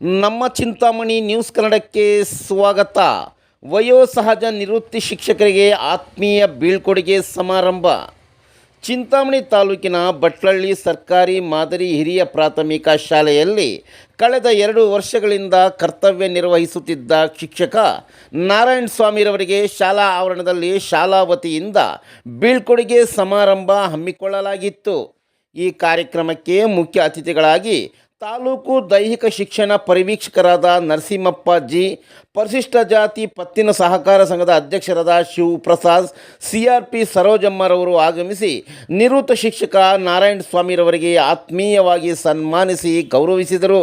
ನಮ್ಮ ಚಿಂತಾಮಣಿ ನ್ಯೂಸ್ ಕನ್ನಡಕ್ಕೆ ಸ್ವಾಗತ. ವಯೋಸಹಜ ನಿವೃತ್ತಿ ಶಿಕ್ಷಕರಿಗೆ ಆತ್ಮೀಯ ಬೀಳ್ಕೊಡುಗೆ ಸಮಾರಂಭ. ಚಿಂತಾಮಣಿ ತಾಲೂಕಿನ ಭಟ್ಲಳ್ಳಿ ಸರ್ಕಾರಿ ಮಾದರಿ ಹಿರಿಯ ಪ್ರಾಥಮಿಕ ಶಾಲೆಯಲ್ಲಿ ಕಳೆದ ಎರಡು ವರ್ಷಗಳಿಂದ ಕರ್ತವ್ಯ ನಿರ್ವಹಿಸುತ್ತಿದ್ದ ಶಿಕ್ಷಕ ನಾರಾಯಣ ಸ್ವಾಮಿರವರಿಗೆ ಶಾಲಾ ಆವರಣದಲ್ಲಿ ಶಾಲಾ ವತಿಯಿಂದ ಬೀಳ್ಕೊಡುಗೆ ಸಮಾರಂಭ ಹಮ್ಮಿಕೊಳ್ಳಲಾಗಿತ್ತು. ಈ ಕಾರ್ಯಕ್ರಮಕ್ಕೆ ಮುಖ್ಯ ಅತಿಥಿಗಳಾಗಿ ತಾಲೂಕು ದೈಹಿಕ ಶಿಕ್ಷಣ ಪರಿವೀಕ್ಷಕರಾದ ನರಸಿಂಹಪ್ಪ ಜಿ, ಪರಿಶಿಷ್ಟ ಜಾತಿ ಪತ್ತಿನ ಸಹಕಾರ ಸಂಘದ ಅಧ್ಯಕ್ಷರಾದ ಶಿವಪ್ರಸಾದ್ ಸಿ ಆರ್ ಪಿ ಸರೋಜಮ್ಮರವರು ಆಗಮಿಸಿ ನಿವೃತ್ತ ಶಿಕ್ಷಕ ನಾರಾಯಣ ಸ್ವಾಮಿರವರಿಗೆ ಆತ್ಮೀಯವಾಗಿ ಸನ್ಮಾನಿಸಿ ಗೌರವಿಸಿದರು.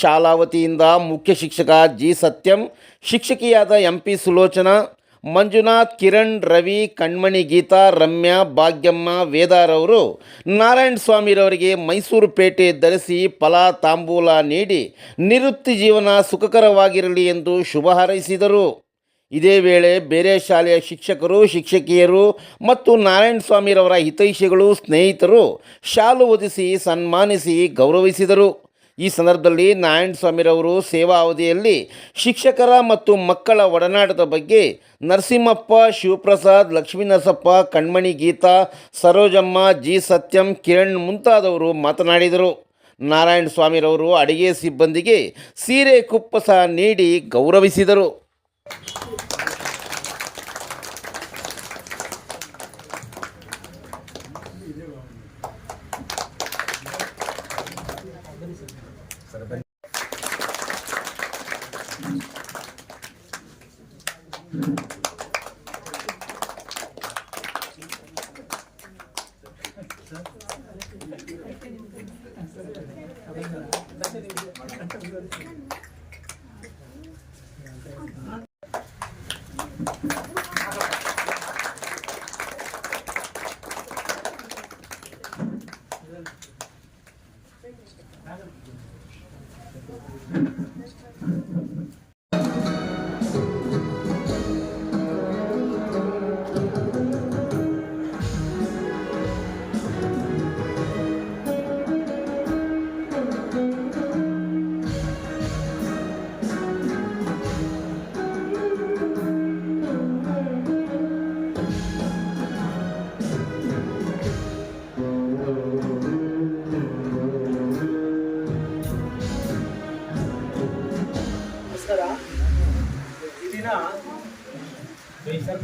ಶಾಲಾವತಿಯಿಂದ ಮುಖ್ಯ ಶಿಕ್ಷಕ ಜಿ ಸತ್ಯಂ, ಶಿಕ್ಷಕಿಯಾದ ಎಂ ಪಿ ಸುಲೋಚನಾ ಮಂಜುನಾಥ್, ಕಿರಣ್, ರವಿ, ಕಣ್ಮಣಿ, ಗೀತಾ, ರಮ್ಯಾ, ಭಾಗ್ಯಮ್ಮ ವೇದಾರವರು ನಾರಾಯಣ ಸ್ವಾಮಿರವರಿಗೆ ಮೈಸೂರು ಪೇಟೆ ಧರಿಸಿ ಫಲ, ತಾಂಬೂಲ ನೀಡಿ ನಿವೃತ್ತಿ ಜೀವನ ಸುಖಕರವಾಗಿರಲಿ ಎಂದು ಶುಭ ಹಾರೈಸಿದರು. ಇದೇ ವೇಳೆ ಬೇರೆ ಶಾಲೆಯ ಶಿಕ್ಷಕರು, ಶಿಕ್ಷಕಿಯರು ಮತ್ತು ನಾರಾಯಣ ಸ್ವಾಮಿರವರ ಹಿತೈಷಿಗಳು, ಸ್ನೇಹಿತರು ಶಾಲು ಒದಿಸಿ ಸನ್ಮಾನಿಸಿ ಗೌರವಿಸಿದರು. ಈ ಸಂದರ್ಭದಲ್ಲಿ ನಾರಾಯಣ ಸ್ವಾಮಿರವರು ಸೇವಾ ಅವಧಿಯಲ್ಲಿ ಶಿಕ್ಷಕರ ಮತ್ತು ಮಕ್ಕಳ ಒಡನಾಟದ ಬಗ್ಗೆ ನರಸಿಂಹಪ್ಪ, ಶಿವಪ್ರಸಾದ್, ಲಕ್ಷ್ಮೀನರಸಪ್ಪ, ಕಣ್ಮಣಿ ಗೀತಾ, ಸರೋಜಮ್ಮ, ಜಿ ಸತ್ಯಂ, ಕಿರಣ್ ಮುಂತಾದವರು ಮಾತನಾಡಿದರು. ನಾರಾಯಣ ಸ್ವಾಮಿರವರು ಅಡಿಗೆ ಸಿಬ್ಬಂದಿಗೆ ಸೀರೆ ಕುಪ್ಪಸ ನೀಡಿ ಗೌರವಿಸಿದರು.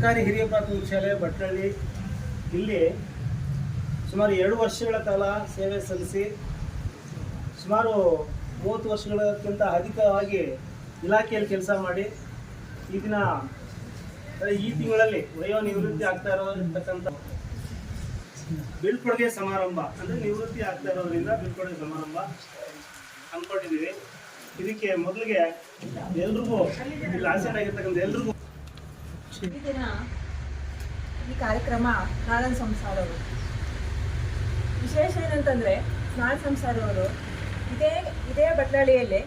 ಸರ್ಕಾರಿ ಹಿರಿಯ ಪ್ರಾಥಮಿಕ ಶಾಲೆ ಭಟ್ನಳ್ಳಿ ಇಲ್ಲಿ ಸುಮಾರು ಎರಡು ವರ್ಷಗಳ ಕಾಲ ಸೇವೆ ಸಲ್ಲಿಸಿ ಸುಮಾರು ಮೂವತ್ತು ವರ್ಷಗಳಕ್ಕಿಂತ ಅಧಿಕವಾಗಿ ಇಲಾಖೆಯಲ್ಲಿ ಕೆಲಸ ಮಾಡಿ ಈ ದಿನ ಈ ತಿಂಗಳಲ್ಲಿ ವಯೋ ನಿವೃತ್ತಿ ಆಗ್ತಾ ಇರೋದಿರ್ತಕ್ಕಂಥ ಬೀಳ್ಕೊಡುಗೆ ಸಮಾರಂಭ, ಅಂದರೆ ನಿವೃತ್ತಿ ಆಗ್ತಾ ಇರೋದ್ರಿಂದ ಬೀಳ್ಕೊಡುಗೆ ಸಮಾರಂಭ ಅಂದ್ಕೊಂಡಿದ್ದೀವಿ ಇದಕ್ಕೆ ಮೊದಲಿಗೆ ಎಲ್ರಿಗೂ ಇಲ್ಲಿ ಆಸೆಟ್ ಆಗಿರ್ತಕ್ಕಂಥ ಎಲ್ರಿಗೂ ಈ ದಿನ ಈ ಕಾರ್ಯಕ್ರಮ ನಾರಾಯಣ ಸಂಸಾರವರು. ವಿಶೇಷ ಏನಂತಂದರೆ ನಾರಾಯಣ ಸಂಸಾರವರು ಇದೇ ಇದೇ ಬಟ್ಲಾಳಿಯಲ್ಲಿ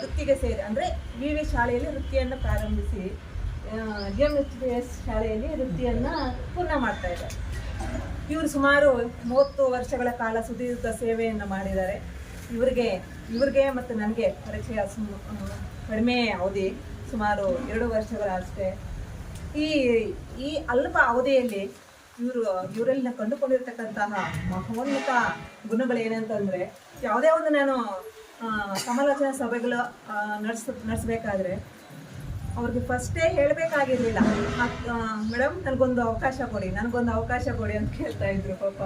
ವೃತ್ತಿಗೆ ಸೇರಿ, ಅಂದರೆ ವಿ ವಿ ಶಾಲೆಯಲ್ಲಿ ವೃತ್ತಿಯನ್ನು ಪ್ರಾರಂಭಿಸಿ G M H B S ಶಾಲೆಯಲ್ಲಿ ವೃತ್ತಿಯನ್ನು ಪೂರ್ಣ ಮಾಡ್ತಾ ಇದ್ದಾರೆ. ಇವರು ಸುಮಾರು ಮೂವತ್ತು ವರ್ಷಗಳ ಕಾಲ ಸುದೀರ್ಘ ಸೇವೆಯನ್ನು ಮಾಡಿದ್ದಾರೆ. ಇವರಿಗೆ, ಇವ್ರಿಗೆ ಮತ್ತು ನನಗೆ ಪರಿಚಯ ಕಡಿಮೆ ಅವಧಿ ಸುಮಾರು ಎರಡು ವರ್ಷಗಳ ಅಷ್ಟೇ ಈ ಈ ಅಲ್ಪ ಅವಧಿಯಲ್ಲಿ ಇವರು ಇವರಲ್ಲಿ ಕಂಡುಕೊಂಡಿರ್ತಕ್ಕಂತಹ ಮಹೋನ್ನತ ಗುಣಗಳೇನಂತಂದರೆ ಯಾವುದೇ ಒಂದು ನಾನು ಸಮಾಲೋಚನಾ ಸಭೆಗಳು ನಡೆಸ್, ನಡೆಸಬೇಕಾದ್ರೆ ಅವ್ರಿಗೆ ಫಸ್ಟೇ ಹೇಳಬೇಕಾಗಿರಲಿಲ್ಲ. ಮೇಡಮ್, ನನಗೊಂದು ಅವಕಾಶ ಕೊಡಿ, ನನಗೊಂದು ಅವಕಾಶ ಕೊಡಿ ಅಂತ ಕೇಳ್ತಾ ಇದ್ರು ಪಾಪ.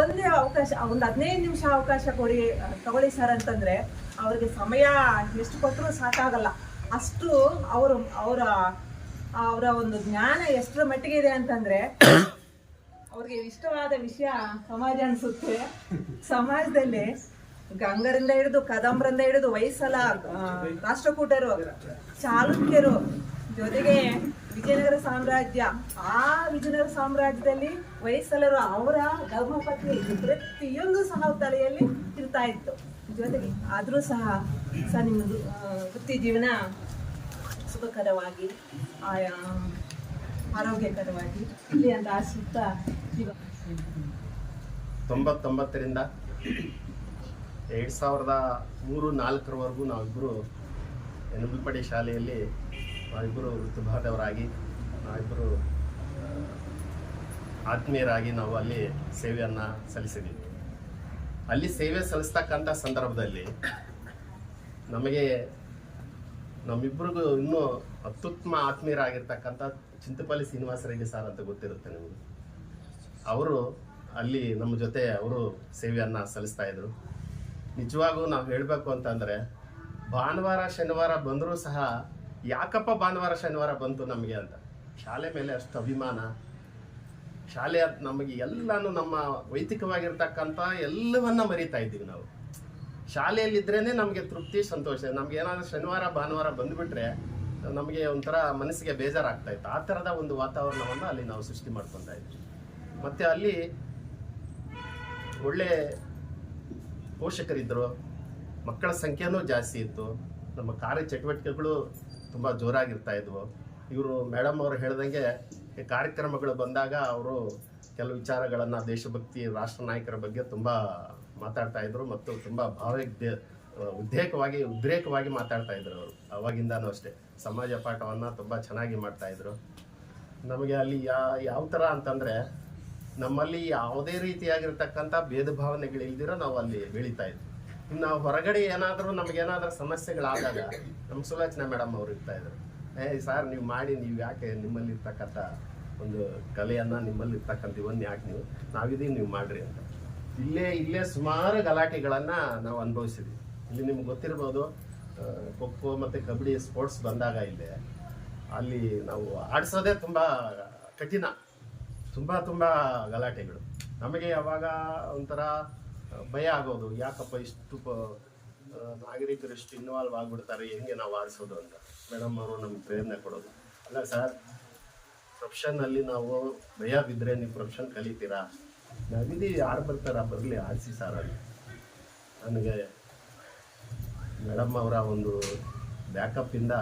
ಒಂದೇ ಅವಕಾಶ, ಒಂದು ಹದಿನೈದು ನಿಮಿಷ ಅವಕಾಶ ಕೊಡಿ, ತಗೊಳ್ಳಿ ಸರ್ ಅಂತಂದರೆ ಅವ್ರಿಗೆ ಸಮಯ ಎಷ್ಟು ಕೊಟ್ಟರು ಸಾಕಾಗಲ್ಲ. ಅಷ್ಟು ಅವರು, ಅವರ ಅವರ ಒಂದು ಜ್ಞಾನ ಎಷ್ಟರ ಮಟ್ಟಿಗೆ ಇದೆ ಅಂತಂದ್ರೆ ಅವ್ರಿಗೆ ಇಷ್ಟವಾದ ವಿಷಯ ಸಮಾಜ ಅನ್ಸುತ್ತೆ. ಸಮಾಜದಲ್ಲಿ ಗಂಗರಿಂದ ಹಿಡಿದು ಕದಂಬರಿಂದ ಹಿಡಿದು ವಯಸ್ಸಲ ರಾಷ್ಟ್ರಕೂಟರು, ಚಾಲುಕ್ಯರು ಜೊತೆಗೆ ವಿಜಯನಗರ ಸಾಮ್ರಾಜ್ಯ, ಆ ವಿಜಯನಗರ ಸಾಮ್ರಾಜ್ಯದಲ್ಲಿ ವಯಸ್ಸಲರು ಅವರ ಧರ್ಮಪತ್ನಿ ಪ್ರತಿಯೊಂದು ಸಹ ತಲೆಯಲ್ಲಿ ಇರ್ತಾ ಇತ್ತು. ಜೊತೆಗೆ ಆದರೂ ಸಹ ಸಹ ನಿಮ್ಮದು ವೃತ್ತಿ ಜೀವನ ಸುಖಕರವಾಗಿ ಆರೋಗ್ಯಕರವಾಗಿ ಇಲ್ಲಿ ಅಂತ ಸುತ್ತ ತೊಂಬತ್ತೊಂಬತ್ತರಿಂದ ಎರಡು ಸಾವಿರದ ಮೂರು ನಾಲ್ಕರವರೆಗೂ ನಾವಿಬ್ಬರು ಎನಬಲ್ಪಡಿ ಶಾಲೆಯಲ್ಲಿ ನಾವಿಬ್ಬರು ವೃತ್ತಿಭಾದವರಾಗಿ ನಾವಿಬ್ಬರು ಆತ್ಮೀಯರಾಗಿ ನಾವು ಅಲ್ಲಿ ಸೇವೆಯನ್ನು ಸಲ್ಲಿಸಿದ್ದೀವಿ ಅಲ್ಲಿ ಸೇವೆ ಸಲ್ಲಿಸ್ತಕ್ಕಂಥ ಸಂದರ್ಭದಲ್ಲಿ ನಮಗೆ ನಮ್ಮಿಬ್ಬರಿಗೂ ಇನ್ನೂ ಅತ್ಯುತ್ತಮ ಆತ್ಮೀಯರಾಗಿರ್ತಕ್ಕಂಥ ಚಿಂತಪಲ್ಲಿ ಶ್ರೀನಿವಾಸ ರೆಡ್ಡಿ ಸರ್ ಅಂತ ಗೊತ್ತಿರುತ್ತೆ ನಿಮಗೆ. ಅವರು ಅಲ್ಲಿ ನಮ್ಮ ಜೊತೆ ಅವರು ಸೇವೆಯನ್ನು ಸಲ್ಲಿಸ್ತಾ ಇದ್ರು. ನಿಜವಾಗೂ ನಾವು ಹೇಳಬೇಕು ಅಂತಂದರೆ, ಭಾನುವಾರ, ಶನಿವಾರ ಬಂದರೂ ಸಹ ಯಾಕಪ್ಪ ಭಾನುವಾರ, ಶನಿವಾರ ಬಂತು ನಮಗೆ ಅಂತ. ಶಾಲೆ ಮೇಲೆ ಅಷ್ಟು ಅಭಿಮಾನ. ಶಾಲೆ ನಮಗೆ ಎಲ್ಲಾನು ನಮ್ಮ ವೈಯಕ್ತಿಕವಾಗಿರ್ತಕ್ಕಂಥ ಎಲ್ಲವನ್ನ ಮರಿತಾ ಇದ್ದೀವಿ ನಾವು. ಶಾಲೆಯಲ್ಲಿದ್ರೇ ನಮಗೆ ತೃಪ್ತಿ, ಸಂತೋಷ. ನಮ್ಗೆ ಏನಾದರೂ ಶನಿವಾರ, ಭಾನುವಾರ ಬಂದುಬಿಟ್ರೆ ನಮಗೆ ಒಂಥರ ಮನಸ್ಸಿಗೆ ಬೇಜಾರಾಗ್ತಾ ಇತ್ತು. ಆ ಥರದ ಒಂದು ವಾತಾವರಣವನ್ನು ಅಲ್ಲಿ ನಾವು ಸೃಷ್ಟಿ ಮಾಡ್ಕೊತಾ ಇದ್ವಿ. ಮತ್ತು ಅಲ್ಲಿ ಒಳ್ಳೆ ಪೋಷಕರಿದ್ದರು ಮಕ್ಕಳ ಸಂಖ್ಯೆನೂ ಜಾಸ್ತಿ ಇತ್ತು. ನಮ್ಮ ಕಾರ್ಯ ಚಟುವಟಿಕೆಗಳು ತುಂಬ ಜೋರಾಗಿರ್ತಾ ಇದ್ವು. ಇವರು ಮೇಡಮ್ ಅವರು ಹೇಳ್ದಂಗೆ ಕಾರ್ಯಕ್ರಮಗಳು ಬಂದಾಗ ಅವರು ಕೆಲವು ವಿಚಾರಗಳನ್ನು ದೇಶಭಕ್ತಿ, ರಾಷ್ಟ್ರ ನಾಯಕರ ಬಗ್ಗೆ ತುಂಬ ಮಾತಾಡ್ತಾ ಇದ್ರು ಮತ್ತು ತುಂಬ ಭಾವೋದ್ಯ ಉದ್ರೇಕವಾಗಿ ಉದ್ರೇಕವಾಗಿ ಮಾತಾಡ್ತಾ ಇದ್ರು ಅವರು. ಅವಾಗಿಂದಾನು ಅಷ್ಟೇ. ಸಮಾಜ ಪಾಠವನ್ನು ತುಂಬ ಚೆನ್ನಾಗಿ ಮಾಡ್ತಾ ಇದ್ರು. ನಮಗೆ ಅಲ್ಲಿ ಯಾ, ಯಾವ ಥರ ಅಂತಂದರೆ, ನಮ್ಮಲ್ಲಿ ಯಾವುದೇ ರೀತಿಯಾಗಿರ್ತಕ್ಕಂಥ ಭೇದ ಭಾವನೆಗಳು ಇಲ್ದಿರೋ ನಾವು ಅಲ್ಲಿ ಬೆಳೀತಾ ಇದ್ವಿ. ಇನ್ನು ಹೊರಗಡೆ ಏನಾದರೂ ನಮಗೇನಾದ್ರೂ ಸಮಸ್ಯೆಗಳಾದಾಗ ನಮ್ಮ ಸುಲೋಚನಾ ಮೇಡಮ್ ಅವರು ಇರ್ತಾ ಇದ್ರು. ಏ, ಸರ್, ನೀವು ಮಾಡಿ, ನೀವು ಯಾಕೆ ನಿಮ್ಮಲ್ಲಿ ಇರ್ತಕ್ಕಂಥ ಒಂದು ಕಲೆಯನ್ನು ನಿಮ್ಮಲ್ಲಿ ಇರ್ತಕ್ಕಂಥ ಇವನ್ನ ಯಾಕೆ ನೀವು ನಾವಿದೀವಿ ನೀವು ಮಾಡ್ರಿ ಅಂತ. ಇಲ್ಲೇ ಇಲ್ಲೇ ಸುಮಾರು ಗಲಾಟೆಗಳನ್ನು ನಾವು ಅನುಭವಿಸಿದ್ವಿ. ಇಲ್ಲಿ ನಿಮ್ಗೆ ಗೊತ್ತಿರ್ಬೋದು ಖೋ ಮತ್ತು ಕಬಡ್ಡಿ ಸ್ಪೋರ್ಟ್ಸ್ ಬಂದಾಗ ಇಲ್ಲಿ, ಅಲ್ಲಿ ನಾವು ಆಡಿಸೋದೇ ತುಂಬ ಕಠಿಣ, ತುಂಬ ತುಂಬ ಗಲಾಟೆಗಳು. ನಮಗೆ ಯಾವಾಗ ಒಂಥರ ಭಯ ಆಗೋದು, ಯಾಕಪ್ಪ ಇಷ್ಟು ನಾಗರಿಕರು ಇಷ್ಟು ಇನ್ವಾಲ್ವ್ ಆಗಿಬಿಡ್ತಾರೆ, ಹೆಂಗೆ ನಾವು ಆಡಿಸೋದು ಅಂತ. ಮೇಡಮ್ ಅವರು ನಮ್ಗೆ ಪ್ರೇರಣೆ ಕೊಡೋದು. ಅಲ್ಲ ಸರ್ ಪ್ರೊಫೆಷನ್ನಲ್ಲಿ ನಾವು ಭಯ ಬಿದ್ದರೆ ನೀವು ಪ್ರೊಫೆಷನ್ ಕಲಿತೀರಾ? ನಾವಿದ್ದೀವಿ ಯಾರು ಬರ್ತಾರ, ಬರಲಿ, ಆಡಿಸಿ ಸರ್ ಅಲ್ಲಿ. ನನಗೆ ಮೇಡಮ್ ಅವರ ಒಂದು ಬ್ಯಾಕಪ್ಪಿಂದ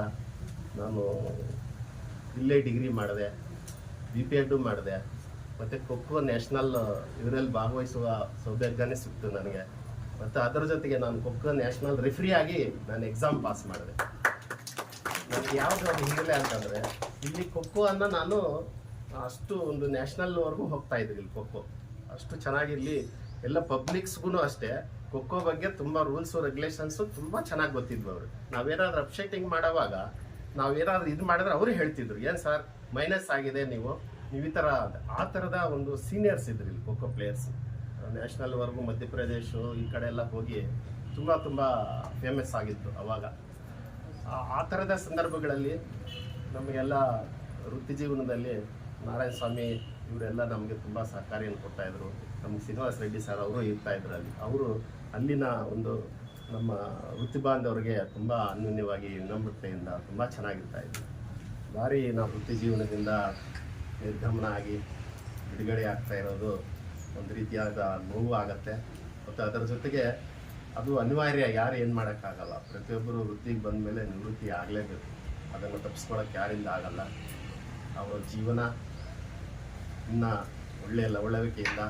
ನಾನು ಇಲ್ಲೇ ಡಿಗ್ರಿ ಮಾಡಿದೆ ಬಿ ಪಿ ಎಡ್ಡು ಮಾಡಿದೆ. ಮತ್ತು ಖೋಖೋ ನ್ಯಾಷನಲ್ ಇದರಲ್ಲಿ ಭಾಗವಹಿಸುವ ಸೌಭಾಗ್ಯನೇ ಸಿಕ್ತು ನನಗೆ. ಮತ್ತು ಅದರ ಜೊತೆಗೆ ನಾನು ಖೋಖೋ ನ್ಯಾಷನಲ್ ರೆಫ್ರಿ ಆಗಿ ನಾನು ಎಕ್ಸಾಮ್ ಪಾಸ್ ಮಾಡಿದೆ. ನನಗೆ ಯಾವುದು ಹಿನ್ನೆಲೆ ಅಂತಂದರೆ, ಇಲ್ಲಿ ಖೋಖೋ ಅನ್ನ ನಾನು ಅಷ್ಟು ಒಂದು ನ್ಯಾಷನಲ್ವರೆಗೂ ಹೋಗ್ತಾಯಿದ್ರು ಇಲ್ಲಿ ಖೋಖೋ. ಅಷ್ಟು ಚೆನ್ನಾಗಿ ಇಲ್ಲಿ ಎಲ್ಲ ಪಬ್ಲಿಕ್ಸ್ಗೂ ಅಷ್ಟೇ. ಖೋಖೋ ಬಗ್ಗೆ ತುಂಬ ರೂಲ್ಸು ರೆಗ್ಯುಲೇಷನ್ಸು ತುಂಬ ಚೆನ್ನಾಗಿ ಗೊತ್ತಿದ್ವು ಅವರು. ನಾವೇನಾದ್ರೂ ಅಪ್ಸೆಟಿಂಗ್ ಮಾಡೋವಾಗ, ನಾವೇನಾದ್ರೂ ಇದು ಮಾಡಿದ್ರೆ ಅವರು ಹೇಳ್ತಿದ್ರು, ಏನು ಸರ್ ಮೈನಸ್ ಆಗಿದೆ ನೀವು? ನೀವು ಈ ಥರ ಆ ಥರದ ಒಂದು ಸೀನಿಯರ್ಸ್ ಇದ್ರು ಇಲ್ಲಿ ಖೋಖೋ ಪ್ಲೇಯರ್ಸ್ ನ್ಯಾಷನಲ್ವರೆಗೂ ಮಧ್ಯಪ್ರದೇಶ, ಈ ಕಡೆ ಎಲ್ಲ ಹೋಗಿ ತುಂಬ ತುಂಬ ಫೇಮಸ್ ಆಗಿತ್ತು ಅವಾಗ. ಆ- ಥರದ ಸಂದರ್ಭಗಳಲ್ಲಿ ನಮಗೆಲ್ಲ ವೃತ್ತಿ ಜೀವನದಲ್ಲಿ ನಾರಾಯಣ ಸ್ವಾಮಿ ಇವರೆಲ್ಲ ನಮಗೆ ತುಂಬ ಸಹಕಾರಿಯನ್ನು ಕೊಡ್ತಾ ಇದ್ರು. ನಮ್ಗೆ ಶ್ರೀನಿವಾಸ ರೆಡ್ಡಿ ಸರ್ ಅವರು ಇರ್ತಾ ಇದ್ರು ಅಲ್ಲಿ ಅವರು ಅಲ್ಲಿನ ಒಂದು ನಮ್ಮ ವೃತ್ತಿ ಬಾಂಧವರಿಗೆ ತುಂಬ ಅನ್ಯೋನ್ಯವಾಗಿ ವಿನಮ್ರತೆಯಿಂದ ತುಂಬ ಚೆನ್ನಾಗಿರ್ತಾ ಇದ್ರು. ಭಾರಿ ನಾವು ವೃತ್ತಿ ಜೀವನದಿಂದ ನಿರ್ಗಮನ ಆಗಿ ಬಿಡುಗಡೆ ಆಗ್ತಾ ಇರೋದು ಒಂದು ರೀತಿಯಾದ ನೋವು ಆಗತ್ತೆ. ಮತ್ತು ಅದರ ಜೊತೆಗೆ ಅದು ಅನಿವಾರ್ಯ, ಯಾರು ಏನು ಮಾಡೋಕ್ಕಾಗಲ್ಲ. ಪ್ರತಿಯೊಬ್ಬರು ವೃತ್ತಿಗೆ ಬಂದ ಮೇಲೆ ನಿವೃತ್ತಿ ಆಗಲೇಬೇಕು. ಅದನ್ನು ತಪ್ಪಿಸ್ಕೊಳಕ್ಕೆ ಯಾರಿಂದ ಆಗಲ್ಲ. ಅವರ ಜೀವನ ಇನ್ನು ಒಳ್ಳೆಯ ಲವಳವಿಕೆಯಿಂದ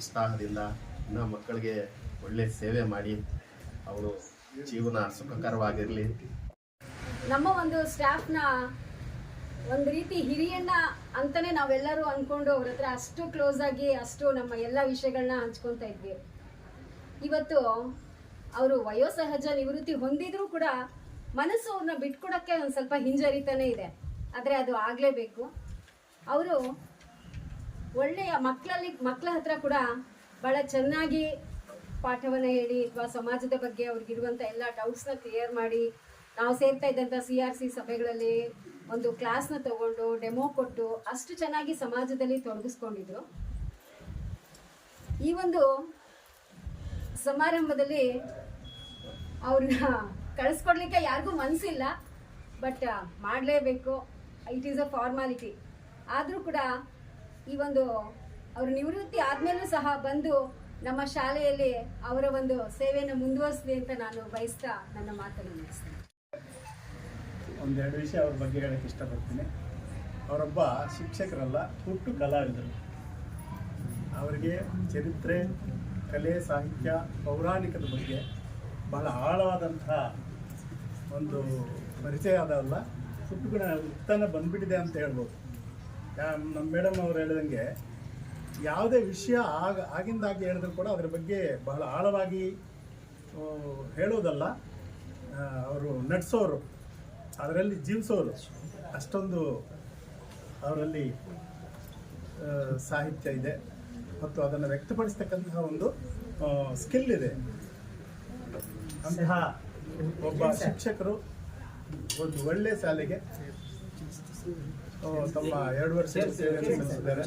ಉತ್ಸಾಹದಿಂದ ಇನ್ನೂ ಮಕ್ಕಳಿಗೆ ಒಳ್ಳೆ ಸೇವೆ ಮಾಡಿ, ಅವರು ಜೀವನ ಸುಖಕರವಾಗಿರಲಿ. ನಮ್ಮ ಒಂದು ಸ್ಟಾಫ್ನ ಒಂದು ರೀತಿ ಹಿರಿಯಣ್ಣ ಅಂತಲೇ ನಾವೆಲ್ಲರೂ ಅಂದ್ಕೊಂಡು ಅವ್ರ ಹತ್ರ ಅಷ್ಟು ಕ್ಲೋಸ್ ಆಗಿ ಅಷ್ಟು ನಮ್ಮ ಎಲ್ಲ ವಿಷಯಗಳನ್ನ ಹಂಚ್ಕೊತಾ ಇದ್ವಿ. ಇವತ್ತು ಅವರು ವಯೋಸಹಜ ನಿವೃತ್ತಿ ಹೊಂದಿದ್ರು ಕೂಡ ಮನಸ್ಸು ಅವ್ರನ್ನ ಬಿಟ್ಕೊಡಕ್ಕೆ ಒಂದು ಸ್ವಲ್ಪ ಹಿಂಜರಿತಾನೆ ಇದೆ. ಆದರೆ ಅದು ಆಗಲೇಬೇಕು. ಅವರು ಒಳ್ಳೆಯ ಮಕ್ಕಳಲ್ಲಿ, ಮಕ್ಕಳ ಹತ್ರ ಕೂಡ ಭಾಳ ಚೆನ್ನಾಗಿ ಪಾಠವನ್ನು ಹೇಳಿ ಅಥವಾ ಸಮಾಜದ ಬಗ್ಗೆ ಅವ್ರಿಗಿರುವಂಥ ಎಲ್ಲ ಡೌಟ್ಸ್ನ ಕ್ಲಿಯರ್ ಮಾಡಿ ನಾವು ಸೇರ್ತಾ ಇದ್ದಂಥ ಸಿ ಆರ್ ಸಿ ಸಭೆಗಳಲ್ಲಿ ಒಂದು ಕ್ಲಾಸ್ನ ತಗೊಂಡು ಡೆಮೋ ಕೊಟ್ಟು ಅಷ್ಟು ಚೆನ್ನಾಗಿ ಸಮಾಜದಲ್ಲಿ ತೊಡಗಿಸ್ಕೊಂಡಿದ್ರು. ಈ ಒಂದು ಸಮಾರಂಭದಲ್ಲಿ ಅವ್ರನ್ನ ಕಳಿಸ್ಕೊಡ್ಲಿಕ್ಕೆ ಯಾರಿಗೂ ಮನಸ್ಸಿಲ್ಲ ಬಟ್ ಮಾಡಲೇಬೇಕು. ಇಟ್ ಈಸ್ ಅ ಫಾರ್ಮಾಲಿಟಿ ಆದರೂ ಕೂಡ ಈ ಒಂದು ಅವ್ರ ನಿವೃತ್ತಿ ಆದಮೇಲೂ ಸಹ ಬಂದು ನಮ್ಮ ಶಾಲೆಯಲ್ಲಿ ಅವರ ಒಂದು ಸೇವೆಯನ್ನು ಮುಂದುವರಿಸಲಿ ಅಂತ ನಾನು ಬಯಸ್ತಾ ನನ್ನ ಮಾತನ್ನು ಮುಗಿಸ್ತೇನೆ. ಒಂದೆರಡು ವಿಷಯ ಅವ್ರ ಬಗ್ಗೆ ಹೇಳಕ್ಕೆ ಇಷ್ಟಪಡ್ತೀನಿ. ಅವರೊಬ್ಬ ಶಿಕ್ಷಕರಲ್ಲ, ಹುಟ್ಟು ಕಲಾವಿದರು. ಅವರಿಗೆ ಚರಿತ್ರೆ, ಕಲೆ, ಸಾಹಿತ್ಯ, ಪೌರಾಣಿಕದ ಬಗ್ಗೆ ಬಹಳ ಆಳವಾದಂತಹ ಒಂದು ಪರಿಚಯ ಅದಲ್ಲ ಹುಟ್ಟುಗಳ ಉತ್ತನ ಬಂದ್ಬಿಟ್ಟಿದೆ ಅಂತ ಹೇಳ್ಬೋದು. ನಮ್ಮ ಮೇಡಮ್ ಅವ್ರು ಹೇಳಿದಂಗೆ ಯಾವುದೇ ವಿಷಯ ಆಗ ಆಗಿಂದಾಗಿ ಹೇಳಿದ್ರು ಕೂಡ ಅದ್ರ ಬಗ್ಗೆ ಬಹಳ ಆಳವಾಗಿ ಹೇಳೋದಲ್ಲ. ಅವರು ನಡೆಸೋರು, ಅದರಲ್ಲಿ ಜೀವಿಸೋರು. ಅಷ್ಟೊಂದು ಅವರಲ್ಲಿ ಸಾಹಿತ್ಯ ಇದೆ. ಮತ್ತು ಅದನ್ನು ವ್ಯಕ್ತಪಡಿಸ್ತಕ್ಕಂತಹ ಒಂದು ಸ್ಕಿಲ್ ಇದೆ. ಅಂತಹ ಒಬ್ಬ ಶಿಕ್ಷಕರು ಒಂದು ಒಳ್ಳೆ ಶಾಲೆಗೆ ತಮ್ಮ ಎರಡು ವರ್ಷ ಸೇವೆಯನ್ನು ಸಲ್ಲಿಸಿದ್ದಾರೆ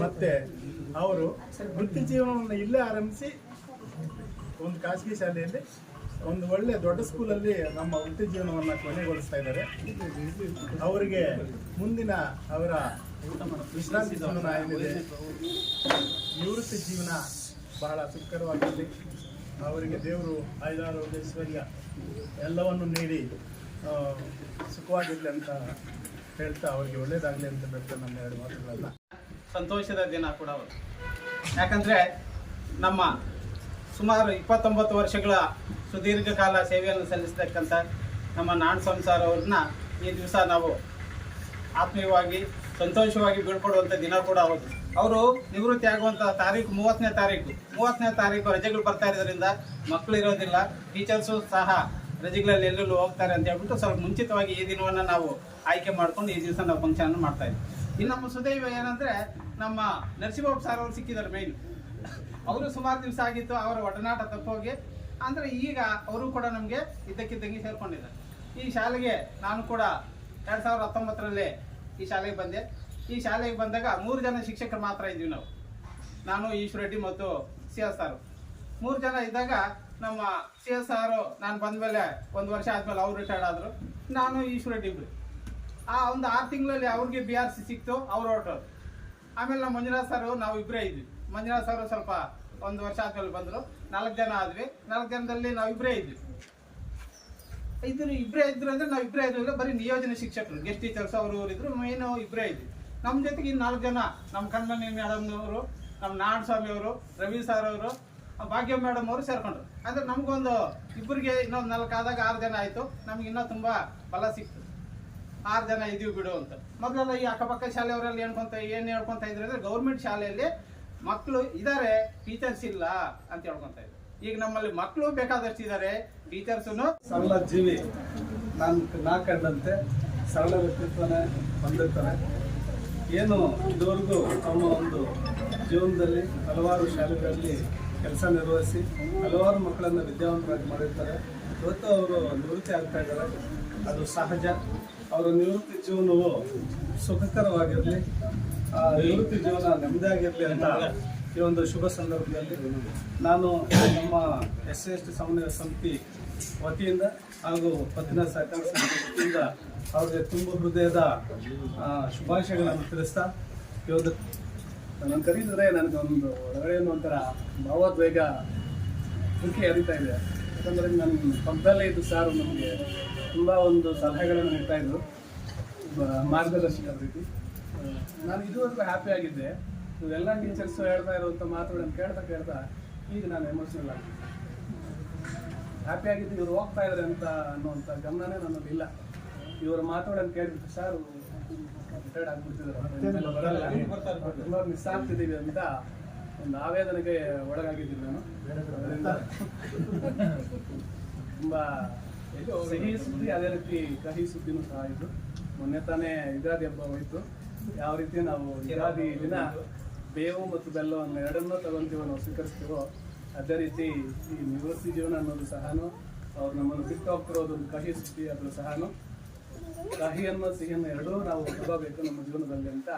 ಮತ್ತೆ ಅವರು ವೃತ್ತಿ ಜೀವನವನ್ನು ಇಲ್ಲೇ ಆರಂಭಿಸಿ ಒಂದು ಖಾಸಗಿ ಶಾಲೆಯಲ್ಲಿ ಒಂದು ಒಳ್ಳೆ ದೊಡ್ಡ ಸ್ಕೂಲಲ್ಲಿ ನಮ್ಮ ವೃತ್ತಿ ಜೀವನವನ್ನು ಕೊನೆಗೊಳಿಸ್ತಾ ಇದ್ದಾರೆ. ಅವರಿಗೆ ಮುಂದಿನ ಅವರ ವಿಶ್ರಾಂತಿ ಜೀವನ ಏನಿದೆ ನಿವೃತ್ತಿ ಜೀವನ ಬಹಳ ಸುಖಕರವಾಗಿರಲಿ ಅವರಿಗೆ ದೇವರು ಐದಾರು ಐಶ್ವರ್ಯ ಎಲ್ಲವನ್ನು ನೀಡಿ ಸುಖವಾಗಿರಲಿ ಅಂತ ಹೇಳ್ತಾ ಅವರಿಗೆ ಒಳ್ಳೇದಾಗಲಿ ಅಂತ ಹೇಳ್ತಾ ನಮ್ಮ ಎರಡು ಮಾತುಗಳನ್ನ. ಸಂತೋಷದ ದಿನ ಕೂಡ ಅವರು ಯಾಕಂದರೆ ನಮ್ಮ ಸುಮಾರು ಇಪ್ಪತ್ತೊಂಬತ್ತು ವರ್ಷಗಳ ಸುದೀರ್ಘ ಕಾಲ ಸೇವೆಯನ್ನು ಸಲ್ಲಿಸ್ತಕ್ಕಂಥ ನಮ್ಮ ನಾಣ್ ಸಂಸಾರ ಅವ್ರನ್ನ ಈ ದಿವಸ ನಾವು ಆತ್ಮೀಯವಾಗಿ, ಸಂತೋಷವಾಗಿ ಬೀಳ್ಕೊಡುವಂಥ ದಿನ ಕೂಡ ಹೌದು ಅವರು ನಿವೃತ್ತಿ ಆಗುವಂಥ ತಾರೀಕು, ಮೂವತ್ತನೇ ತಾರೀಕು. ಮೂವತ್ತನೇ ತಾರೀಕು ರಜೆಗಳು ಬರ್ತಾ ಇರೋದ್ರಿಂದ ಮಕ್ಕಳು ಇರೋದಿಲ್ಲ ಟೀಚರ್ಸು ಸಹ ರಜೆಗಳಲ್ಲಿ ಎಲ್ಲೆಲ್ಲೂ ಹೋಗ್ತಾರೆ ಅಂತ ಹೇಳ್ಬಿಟ್ಟು ಸ್ವಲ್ಪ ಮುಂಚಿತವಾಗಿ ಈ ದಿನವನ್ನು ನಾವು ಆಯ್ಕೆ ಮಾಡ್ಕೊಂಡು ಈ ದಿವಸ ನಾವು ಫಂಕ್ಷನ್ ಮಾಡ್ತಾ ಇದ್ವಿ. ಇನ್ನು ನಮ್ಮ ಸುದೈವ ಏನಂದ್ರೆ ನಮ್ಮ ನರಸಿಂಹಬಾಬು ಸರ್ ಅವರು ಸಿಕ್ಕಿದ್ದಾರೆ ಮೇನ್ ಅವರು ಸುಮಾರು ದಿವಸ ಆಗಿತ್ತು, ಅವರ ಒಡನಾಟ ತಪ್ಪೋಗಿ, ಅಂದ್ರೆ ಈಗ ಅವರು ಕೂಡ ನಮಗೆ ಇದ್ದಕ್ಕಿದ್ದಂಗೆ ಸೇರ್ಕೊಂಡಿದ್ದಾರೆ. ಈ ಶಾಲೆಗೆ ನಾನು ಕೂಡ ಎರಡ್ ಸಾವಿರದ ಹತ್ತೊಂಬತ್ತರಲ್ಲಿ ಈ ಶಾಲೆಗೆ ಬಂದೆ. ಈ ಶಾಲೆಗೆ ಬಂದಾಗ ಮೂರು ಜನ ಶಿಕ್ಷಕರು ಮಾತ್ರ ಇದ್ವಿ ನಾವು. ನಾನು ಈಶ್ವರ ರೆಡ್ಡಿ ಮತ್ತು ಸಿ ಎಸ್ ಆರ್ ಮೂರು ಜನ ಇದ್ದಾಗ ನಮ್ಮ ಸಿ ಎಸ್ ಆರ್ ನಾನು ಬಂದಮೇಲೆ ಒಂದು ವರ್ಷ ಆದಮೇಲೆ ಅವ್ರು ರಿಟೈರ್ಡ್ ಆದರು. ನಾನು ಈಶ್ವರ ಡಿಬ್ರಿ ಆ ಒಂದು ಆರು ತಿಂಗಳಲ್ಲಿ ಅವ್ರಿಗೆ ಬಿ ಆರ್ ಸಿ ಸಿಕ್ತು, ಅವ್ರು ಹೊರಟರು ಆಮೇಲೆ ನಮ್ಮ ಮಂಜುನಾಥ್ ಸರ್ ನಾವು ಇಬ್ಬರೇ ಇದ್ವಿ. ಮಂಜುನಾಥ್ ಸರ್ ಸ್ವಲ್ಪ ಒಂದು ವರ್ಷ ಆದಮೇಲೆ ಬಂದರು. ನಾಲ್ಕು ಜನ ಆದ್ವಿ. ನಾಲ್ಕು ಜನದಲ್ಲಿ ನಾವು ಇಬ್ಬರೇ ಇದ್ವಿ. ಇದ್ರು ಇಬ್ಬರೇ ಇದ್ರು ಅಂದರೆ ನಾವು ಇಬ್ಬರೇ ಇದ್ವಿ ಬರೀ ನಿಯೋಜನೆ ಶಿಕ್ಷಕರು ಗೆಸ್ಟ್ ಟೀಚರ್ಸ್ ಅವರು ಇದ್ರು. ಮೇನು ಇಬ್ಬರೇ ಇದ್ವಿ. ನಮ್ಮ ಜೊತೆಗೆ ಇನ್ನು ನಾಲ್ಕು ಜನ ನಮ್ಮ ಕಣ್ಮಣಿ ಮೇಡಮ್ನವರು ನಮ್ಮ ನಾಡ್ ಸ್ವಾಮಿ ಅವರು ರವಿ ಸರ್ ಅವರು ಭಾಗ್ಯ ಮೇಡಮ್ ಅವರು ಸೇರ್ಕೊಂಡ್ರು. ಅಂದ್ರೆ ನಮಗೊಂದು ಇಬ್ಬರಿಗೆ ಇನ್ನೊಂದು ನಾಲ್ಕು ಆದಾಗ ಆರು ಜನ ಆಯಿತು. ನಮ್ಗೆ ಇನ್ನೂ ತುಂಬ ಬಲ ಸಿಕ್ತು. ಆರು ಜನ ಇದೀವಿ ಬಿಡು ಅಂತ. ಮೊದಲೆಲ್ಲ ಈ ಅಕ್ಕಪಕ್ಕ ಶಾಲೆಯವರೆಲ್ಲ ಹೇಳ್ಕೊಂತ ಏನು ಹೇಳ್ಕೊಂತ ಇದ್ರು ಅಂದ್ರೆ ಗೌರ್ಮೆಂಟ್ ಶಾಲೆಯಲ್ಲಿ ಮಕ್ಕಳು ಇದ್ದಾರೆ ಟೀಚರ್ಸ್ ಇಲ್ಲ ಅಂತ ಹೇಳ್ಕೊಂತ ಇದ್ರು. ಈಗ ನಮ್ಮಲ್ಲಿ ಮಕ್ಕಳು ಬೇಕಾದಷ್ಟು ಇದ್ದಾರೆ ಟೀಚರ್ಸು ಸರಳ ಜೀವಿ. ನಾನು ನಾ ಕಂಡಂತೆ ಸರಳ ವ್ಯಕ್ತಿತ್ವನೇ ಹೊಂದಿರ್ತಾರೆ. ಏನು ಇದುವರೆಗೂ ತಮ್ಮ ಒಂದು ಜೀವನದಲ್ಲಿ ಹಲವಾರು ಶಾಲೆಗಳಲ್ಲಿ ಕೆಲಸ ನಿರ್ವಹಿಸಿ ಹಲವಾರು ಮಕ್ಕಳನ್ನು ವಿದ್ಯಾವಂತರಾಗಿ ಮಾಡಿರ್ತಾರೆ. ಇವತ್ತು ಅವರು ನಿವೃತ್ತಿ ಆಗ್ತಾ ಇದ್ದಾರೆ. ಅದು ಸಹಜ. ಅವರ ನಿವೃತ್ತಿ ಜೀವನವು ಸುಖಕರವಾಗಿರಲಿ, ಆ ನಿವೃತ್ತಿ ಜೀವನ ನೆಮ್ಮದಿಯಾಗಿರಲಿ ಅಂತ ಈ ಒಂದು ಶುಭ ಸಂದರ್ಭದಲ್ಲಿ ನಾನು ನಮ್ಮ ಎಸ್ ಸಿ ಎಸ್ ಟಿ ಸಮನ್ವಯ ಸಮಿತಿ ವತಿಯಿಂದ ಹಾಗೂ ಪತ್ತಿನ ಸಹಕಾರ ಸಮಿತಿ ವತಿಯಿಂದ ಅವ್ರಿಗೆ ತುಂಬ ಹೃದಯದ ಶುಭಾಶಯಗಳನ್ನು ತಿಳಿಸ್ತಾ ಒಂದು ನಾನು ಕರೀತಿದ್ರೆ ನನಗೆ ಒಂದು ಒಳಗಡೆ ಒಂಥರ ಭಾವೋದ್ವೇಗ ಉಂಕಿ ಹರಿತಾ ಇದೆ. ಯಾಕಂದರೆ ನನ್ನ ಪಕ್ಕದಲ್ಲೇ ಇದ್ದು ಸಾರು ನಮಗೆ ತುಂಬ ಒಂದು ಸಲಹೆಗಳನ್ನು ನೀಡ್ತಾ ಇದ್ದರು ಮಾರ್ಗದರ್ಶಕ ರೀತಿ ನಾನು ಇದುವರೆಗೂ ಹ್ಯಾಪಿ ಆಗಿದ್ದೆ. ಇವೆಲ್ಲ ಟೀಚರ್ಸು ಹೇಳ್ತಾ ಇರುವಂಥ ಮಾತುಗಳನ್ನು ಕೇಳ್ತಾ ಕೇಳ್ತಾ ಈಗ ನಾನು ಎಮೋಷನಲ್ ಆಗಿ. ಹ್ಯಾಪಿ ಆಗಿದ್ದು ಇವ್ರು ಹೋಗ್ತಾ ಇದ್ದಾರೆ ಅಂತ ಅನ್ನುವಂಥ ಗಮನನೇ ನನ್ನಲ್ಲಿ ಇಲ್ಲ ಇವರ ಮಾತುಗಳನ್ನು ಕೇಳಿಬಿಟ್ಟು, ಸರ್ ರಿಟೈರ್ಡ್ ಆಗ್ಬಿಡ್ತಿದ್ದಾರೆ ಬರಲ್ಲ. ತುಂಬ ಮಿಸ್ ಆಗ್ತಿದ್ದೀವಿ ಅಂತ ಒಂದು ಆವೇದನೆಗೆ ಒಳಗಾಗಿದ್ದೀನಿ ನಾನು. ಅದರಿಂದ ತುಂಬ ಸಿಹಿ ಸುದ್ದಿ ಅದೇ ರೀತಿ ಕಹಿ ಸುದ್ದಿನೂ ಸಹ ಇತ್ತು. ಮೊನ್ನೆ ತಾನೇ ಯುಗಾದಿ ಹಬ್ಬ ಹೋಯಿತು. ಯಾವ ರೀತಿ ನಾವು ಯುಗಾದಿ ದಿನ ಬೇವು ಮತ್ತು ಬೆಲ್ಲವನ್ನು ಎರಡನ್ನೂ ತಗೊಂತೀವೋ ನಾವು ಸ್ವೀಕರಿಸ್ತೀವೋ ಅದೇ ರೀತಿ ಈ ನಿವೃತ್ತಿ ಜೀವನ ಅನ್ನೋದು ಸಹನು ಅವ್ರು ನಮ್ಮನ್ನು ಬಿಟ್ಟು ಹೋಗ್ತಿರೋದು ಕಹಿ ಸುದ್ದಿ ಅದು ಸಹನು ಕಹಿಯನ್ನು ಸಿಹಿಯನ್ನು ಎರಡೂ ನಾವು ಹೋಗಬೇಕು ನಮ್ಮ ಜೀವನದಲ್ಲಿ ಅಂತ